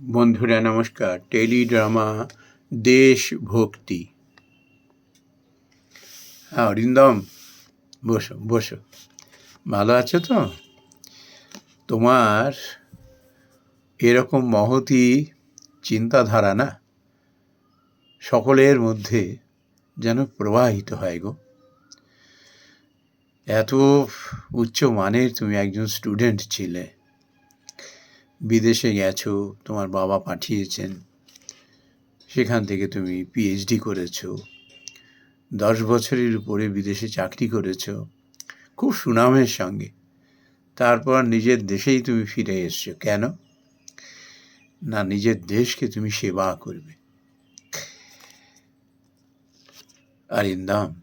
বন্ধুরা, নমস্কার। টেলিড্রামা দেশভক্তি। হ্যাঁ অরিন্দম বসো বসো। ভালো আছো তো? তোমার এরকম মহতি চিন্তাধারা না? সকলের মধ্যে যেন প্রবাহিত হয় গো। এত উচ্চ মানের তুমি একজন স্টুডেন্ট ছিলে। বিদেশে গেছো, তোমার বাবা পাঠিয়েছেন, সেখান থেকে তুমি পিএইচডি করেছ, দশ বছরের উপরে বিদেশে চাকরি করেছ, খুব সুনামের সঙ্গে। তারপর নিজের দেশেই তুমি ফিরে এসছো, কেন? না, নিজের দেশকে তুমি সেবা করবে। আর ইন্দাম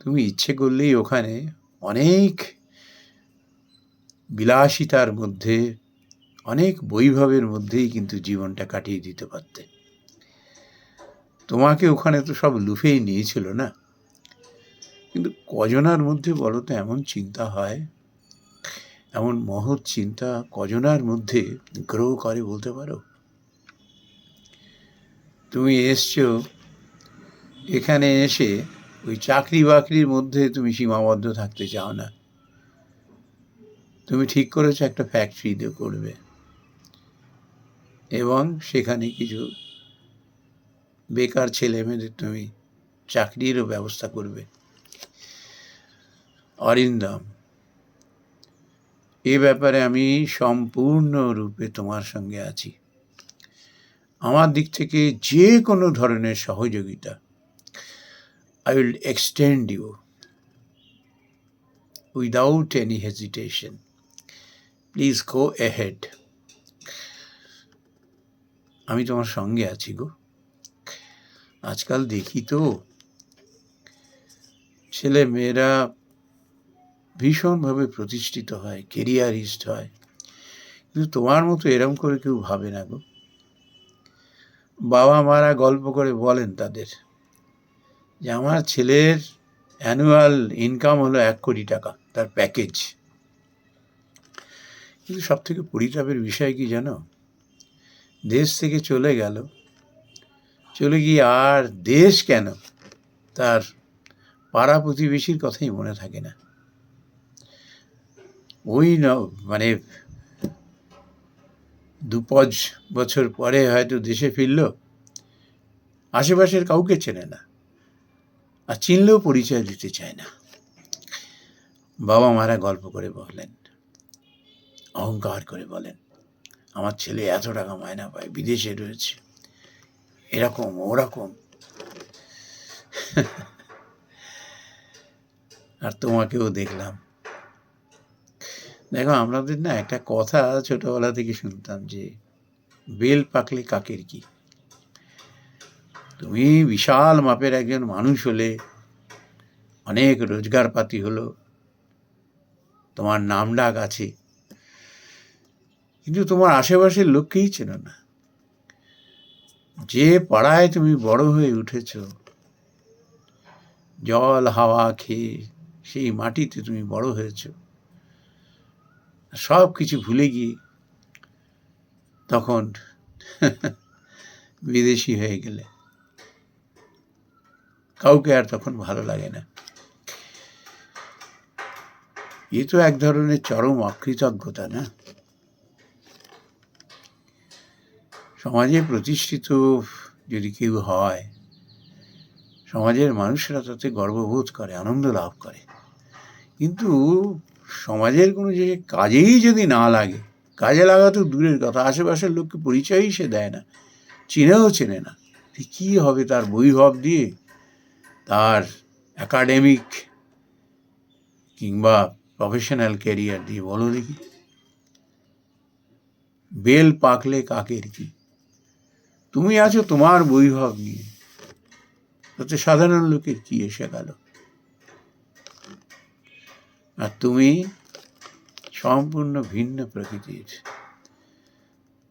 তুমি ইচ্ছে করলেই ওখানে অনেক বিলাসিতার মধ্যে অনেক বৈভবের মধ্যেই কিন্তু জীবনটা কাটিয়ে দিতে পারতে। তোমাকে ওখানে তো সব লুফেই নিয়েছিল না? কিন্তু কজনার মধ্যে বলো তো এমন চিন্তা হয়, এমন মহৎ চিন্তা কজনার মধ্যে গ্রো করে বলতে পারো? তুমি এসছো, এখানে এসে ওই চাকরি বাকরির মধ্যে তুমি সীমাবদ্ধ থাকতে চাও না। তুমি ঠিক করেছ একটা ফ্যাক্টরি করবে। এবং সেখানে কিছু বেকার ছেলে মেয়েদের তুমি চাকরিরও ব্যবস্থা করবে। অরিন্দম, এ ব্যাপারে আমি সম্পূর্ণরূপে তোমার সঙ্গে আছি। আমার দিক থেকে যে কোনো ধরনের সহযোগিতা I will extend you without any hesitation please go ahead আমি তোমার সঙ্গে আছি গো। আজকাল দেখি তো, ছেলে মেয়েরা ভীষণভাবে প্রতিষ্ঠিত হয় কেরিয়ারিস্ট হয়। কিন্তু তোমার মতো এরম করে কেউ ভাবে না গো। বাবা মারা গল্প করে বলেন তাদের যে, আমার ছেলের অ্যানুয়াল ইনকাম হলো এক কোটি টাকা, তার প্যাকেজ কিন্তু সব থেকে পরিতাপের বিষয় কি জানো? দেশ থেকে চলে গেল। চলে গিয়ে আর দেশ কেন? তার পাড়া প্রতিবেশীর কথাই মনে থাকে না। ওই ন মানে দুপজ বছর পরে হয়তো দেশে ফিরল। আশেপাশের কাউকে চেনে না। আর চিনলেও পরিচয় দিতে চায় না। বাবা মারা গল্প করে বলেন অহংকার করে বলেন। আমার ছেলে এত টাকা মায়না পায়, বিদেশে রয়েছে। এরকম, ওরকম। আর তোমাকেও দেখলাম। দেখো, আমাদের না একটা কথা ছোটবেলা থেকে শুনতাম যে, বেল পাকলে কাকের কি? তুমি বিশাল মাপের একজন মানুষ হলে, অনেক রোজগারপাতি হলো। তোমার নাম ডাক আছে কিন্তু তোমার আশেপাশের লোককেই চেনো না। যে পাড়ায় তুমি বড় হয়ে উঠেছ, জল, হাওয়া খেয়ে সেই মাটিতে তুমি বড় হয়েছ, সব কিছু ভুলে গিয়ে তখন বিদেশি হয়ে গেলে। কাউকে আর তখন ভালো লাগে না। এ তো এক ধরনের চরম অকৃতজ্ঞতা না? সমাজে প্রতিষ্ঠিত যদি কেউ হয়, সমাজের মানুষরা তাতে গর্ববোধ করে, আনন্দ লাভ করে। কিন্তু সমাজের কোনো যে কাজেই যদি না লাগে, কাজে লাগা তো দূরের কথা, আশেপাশের লোককে পরিচয়ই সে দেয় না, চিনেও চেনে না কী হবে তার বৈভব দিয়ে তার একাডেমিক কিংবা প্রফেশনাল ক্যারিয়ার দিয়ে বলো দেখি। বেল পাকলে কাকের কি? তুমি আছো তোমার বৈভব নিয়ে। তাতে সাধারণ লোকের কি এসে গেল? আর তুমি সম্পূর্ণ ভিন্ন প্রকৃতির।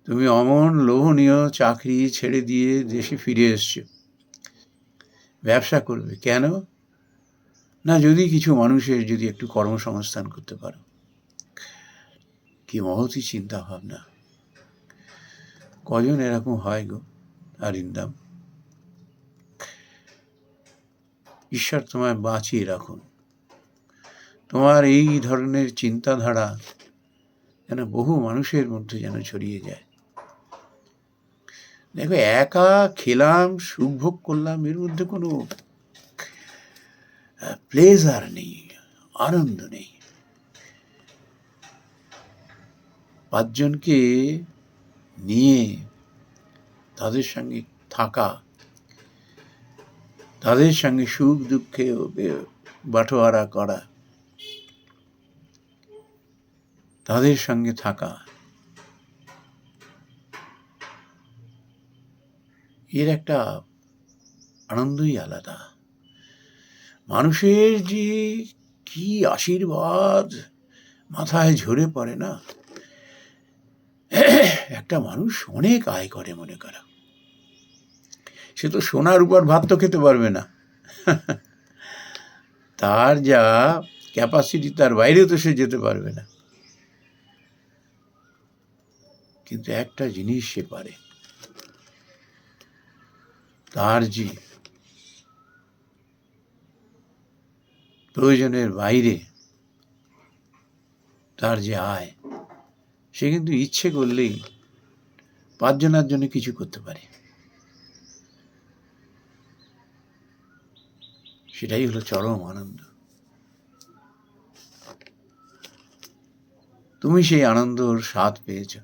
তুমি অমন লোভনীয় চাকরি ছেড়ে দিয়ে দেশে ফিরে এসছো। ব্যবসা করবে কেন? না যদি কিছু মানুষের যদি একটু কর্মসংস্থান করতে পারো। কি মহতি চিন্তা ভাবনা। কজন এরকম হয় গো? আরিন্দাম। ঈশ্বর তোমায় বাঁচিয়ে রাখুন। তোমার এই ধরনের চিন্তাধারা যেন বহু মানুষের মধ্যে যেন ছড়িয়ে যায়। দেখো, একা খেলাম, সুখ ভোগ করলাম, এর মধ্যে কোনো প্লেজার নেই, আনন্দ নেই। পাঁচজনকে নিয়ে তাদের সঙ্গে থাকা, তাদের সঙ্গে সুখ দুঃখে বাটোয়ারা করা, তাদের সঙ্গে থাকা। এর একটা আনন্দই আলাদা। মানুষের যে কি আশীর্বাদ মাথায় ঝরে পড়ে না? একটা মানুষ অনেক আয় করে মনে করা। সে তো সোনার উপর ভাত তো খেতে পারবে না। তার যা ক্যাপাসিটি তার বাইরেও তো সে যেতে পারবে না। কিন্তু একটা জিনিস সে পারে। তার যে প্রয়োজনের বাইরে তার যে আয়, সে কিন্তু ইচ্ছে করলেই পাঁচজনের জন্য কিছু করতে পারে। সেটাই হলো চরম আনন্দ। তুমি সেই আনন্দর স্বাদ পেয়েছ।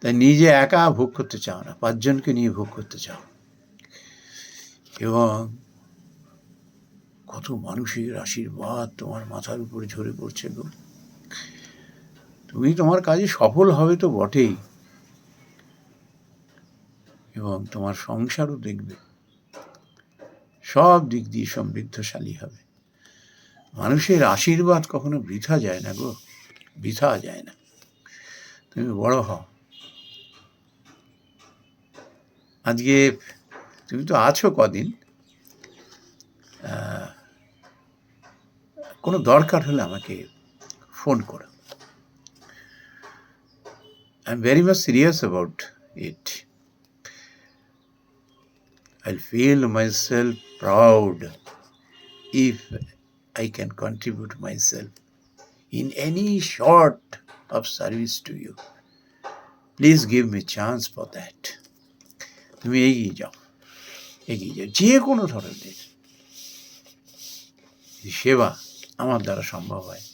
তাই নিজে একা ভোগ করতে চাও না, পাঁচজনকে নিয়ে ভোগ করতে চাও। এবং কত মানুষের আশীর্বাদ তোমার মাথার উপরে ঝরে পড়ছে গো। তুমি তোমার কাজে সফল হবে তো বটেই। এবং তোমার সংসারও দেখবে। সব দিক দিয়ে সমৃদ্ধশালী হবে। মানুষের আশীর্বাদ কখনো বৃথা যায় না গো, বৃথা যায় না। তুমি বড় হও। আজকে তুমি তো আছো কদিন। কোনো দরকার হলে আমাকে ফোন করো। I am very much serious about it I'll feel myself proud if I can contribute myself in any short of service to you. Please give me chance for that. তুমি এগিয়ে যাও এগিয়ে যাও যে কোনো ধরনের সেবা আমার দ্বারা সম্ভব হয়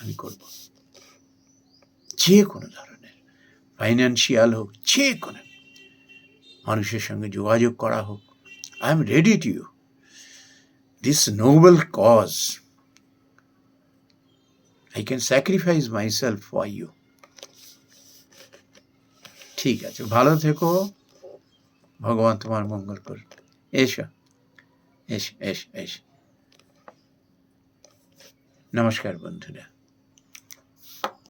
আমি করব যে কোনো ধরনের ফাইন্যান্সিয়াল হোক যে কোনো মানুষের সঙ্গে যোগাযোগ করা হোক। I am ready to you this noble cause I can sacrifice myself for you ঠিক আছে, ভালো থেকো। ভগবান তোমার মঙ্গল করুন এসো এসো এসো এসো। নমস্কার বন্ধুরা।